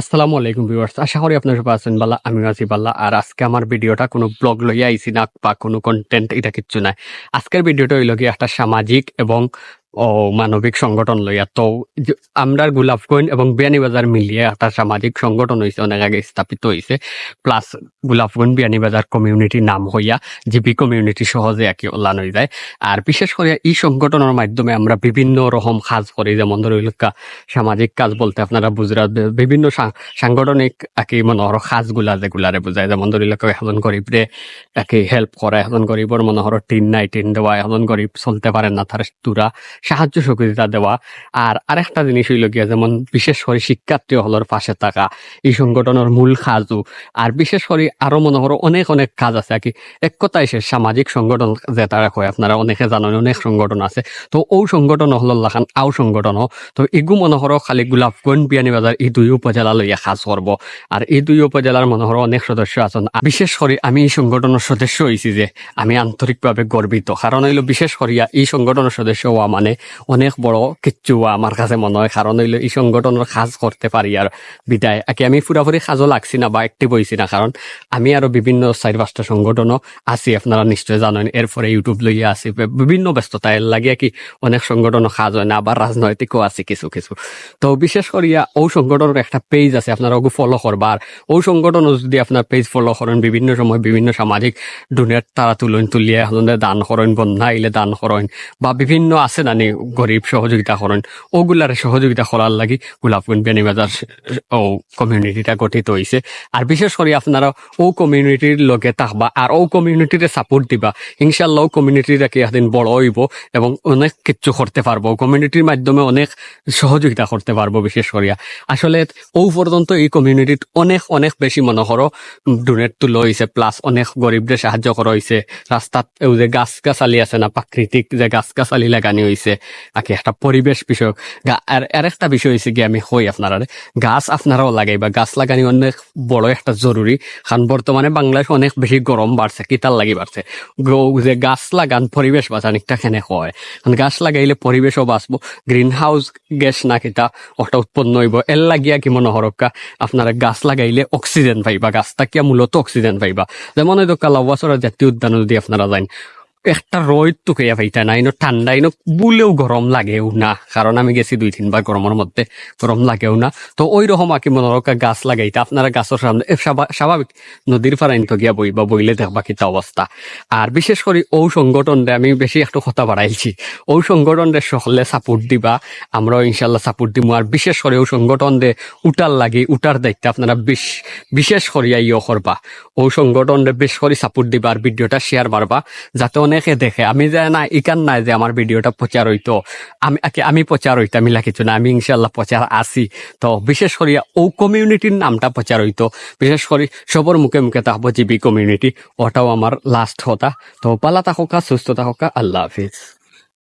আসসালামু আলাইকুম ভিউয়ার্স, আশা করি আপনার সবাই আছেন বাল্লা আমি আছি বাল্লা আর আজকে আমার ভিডিওটা কোনো ব্লগ লইয়া আইছি না বা কোনো কন্টেন্ট এটা কিচ্ছু নাই। আজকের ভিডিওটা হইল কি একটা সামাজিক এবং ও মানবিক সংগঠন লইয়া। তো আমরা গোলাপগঞ্জ এবং বিয়ানীবাজার মিলিয়ে একটা সামাজিক সংগঠন হয়েছে অনেক আগে স্থাপিত হয়েছে প্লাস গোলাপগঞ্জ বিয়ানীবাজার কমিউনিটি নাম হইয়া জিপি কমিউনিটি সহজে কি ওলান হয়ে যায়। আর বিশেষ করে এই সংগঠনের মাধ্যমে আমরা বিভিন্ন রকম কাজ করি, যেমন ধরুন সামাজিক কাজ বলতে আপনারা বুঝরা বিভিন্ন সাংগঠনিক আকি মনোহর সাজগুলা যেগুলারে বুঝায়। যেমন ধরি লোক এখন গরিবরে আকি হেল্প করা এখন গরিবর মনোহর টিন নাই, টিন দেওয়া এখন গরিব চলতে পারে না, তার তুরা সাহায্য সহযোগিতা দেওয়া। আর আরেকটা জিনিস হইল গিয়া যেমন বিশেষ করে শিক্ষার্থী হলের পাশে থাকা, এই সংগঠনের মূল কাজও আর বিশেষ করে আরও মনোহর অনেক অনেক কাজ আছে। আর কি এক কথায় সে সামাজিক সংগঠন যে তারা কয়, আপনারা অনেকে জানেন, অনেক সংগঠন আছে। তো ও সংগঠন হল লাখান আও সংগঠন। তো এগু মনোহর খালি গোলাপগঞ্জ বিয়ানীবাজার এই দুই উপজেলা লইয়া কাজ করব। আর এই দুই উপজেলার মনোহর অনেক সদস্য আছেন। বিশেষ করে আমি এই সংগঠনের সদস্য হয়েছি যে, আমি আন্তরিকভাবে গর্বিত। কারণ হইল বিশেষ করিয়া এই সংগঠনের সদস্য হওয়া মানে অনেক বড় কিচ্ছু আমার কাছে মনে হয় কারণ হইল এই সংগঠনের কাজ করতে পারি আর বিদায়। আগে আমি পুরাপুরি কাজও লাগছি না বা অ্যাক্টিভ হয়েছি না কারণ আমি আরও বিভিন্ন চার পাঁচটা সংগঠনও আছি, আপনারা নিশ্চয় জানেন, এরপরে ইউটিউব লইয়া আছি বিভিন্ন ব্যস্ততা, এর কি অনেক সংগঠনও কাজ হয় না আবার রাজনৈতিকও আছে কিছু কিছু। তো বিশেষ করিয়া ও সংগঠনের একটা পেজ আছে আপনারা ওগু ফলো করবার ও সংগঠনও যদি আপনার পেজ ফলো করেন, বিভিন্ন সময় বিভিন্ন সামাজিক ডোনেট তারা তুলন তুলিয়া দান করেন বন্যা আইলে দান করেন বা বিভিন্ন আছে না নি গরিব সহযোগিতা করেন। ওগুলার সহযোগিতা করার লাগি গোলাপগঞ্জ বেনিবাজার ও কমিউনিটিটা গঠিত হয়েছে আর বিশেষ করে আপনারা ও কমিউনিটির লগে থাকবা আর ও কমিউনিটিরে সাপোর্ট দিবা ইনশাল্লাহ কমিউনিটিটা কি একদিন বড় হইব এবং অনেক কিছু করতে পারব। কমিউনিটির মাধ্যমে অনেক সহযোগিতা করতে পারব বিশেষ করিয়া। আসলে ও পর্যন্ত এই কমিউনিটিত অনেক অনেক বেশি মনোহর ডোনেট তুলো হয়েছে প্লাস অনেক গরিবদের সাহায্য করা হয়েছে রাস্তাত যে গাছ গাছালি আছে না, প্রাকৃতিক যে গাছ গাছালি লাগানি হয়েছে আকি একটা পরিবেশ বিষয়ক। আর আর একটা বিষয় হয়েছে কি, আমি হই আপনারা গাছ আপনারাও লাগাইবা। গাছ লাগানি অনেক বড় একটা জরুরি, কারণ বর্তমানে বাংলাদেশ অনেক বেশি গরম বাড়ছে কিতার লাগি বাড়ছে। যে গাছ লাগান, পরিবেশ বাঁচানিকটা খেনে হয়? কারণ গাছ লাগাইলে পরিবেশও বাঁচবো গ্রিন হাউস গ্যাস না কিতা, ওটা উৎপন্ন হইব। এর লাগিয়া কি মনে হরক্কা আপনারা গাছ লাগাইলে অক্সিজেন পাইবা, গাছটা কিয়া মূলত অক্সিজেন পাইবা। যেমন হয়তো কালাবাসরা জাতীয় উদ্যান যদি আপনারা যান একটা রোদ তো খেয়া পাইতা না ইনো ঠান্ডা ইনো বুলেও গরম লাগেও না। কারণ আমি গেছি দুই, তিনবার গরমের মধ্যে, গরম লাগেও না। তো ওই রকম আকি মনে রকা গাছ লাগাইতা, আপনারা গাছের সামনে স্বাভা- স্বাভাবিক নদীর ফারাইন তো গিয়া বইবা বইলে দেখবা কিতা অবস্থা আর বিশেষ করে ও সংগঠন আমি বেশি একটু কথা বাড়াইছি ও সংগঠন সকলে সাপোর্ট দিবা, আমরাও ইনশাল্লাহ সাপোর্ট দিমু। আর বিশেষ করে ও সংগঠন দে উটার লাগি উটার দায়িত্ব আপনারা বিশ, বিশেষ করিয়া ইয়ে করবা ও সংগঠন বেশ করে সাপোর্ট দিবা আর ভিডিওটা শেয়ার মারবা, যাতে অনেকে দেখে। আমি যে না ইকান নাই যে আমার ভিডিওটা প্রচার হইতো। আমি আমি প্রচার হইতো আমি কিছু না, আমি ইনশাল্লাহ প্রচার আসি তো বিশেষ করিয়া ও কমিউনিটির নামটা প্রচার হইতো। বিশেষ করে সবর মুখে মুখে থাকব জিবি কমিউনিটি ওটাও আমার লাস্ট হতা। তো পালা থাকা সুস্থ থাকা আল্লাহ হাফিজ।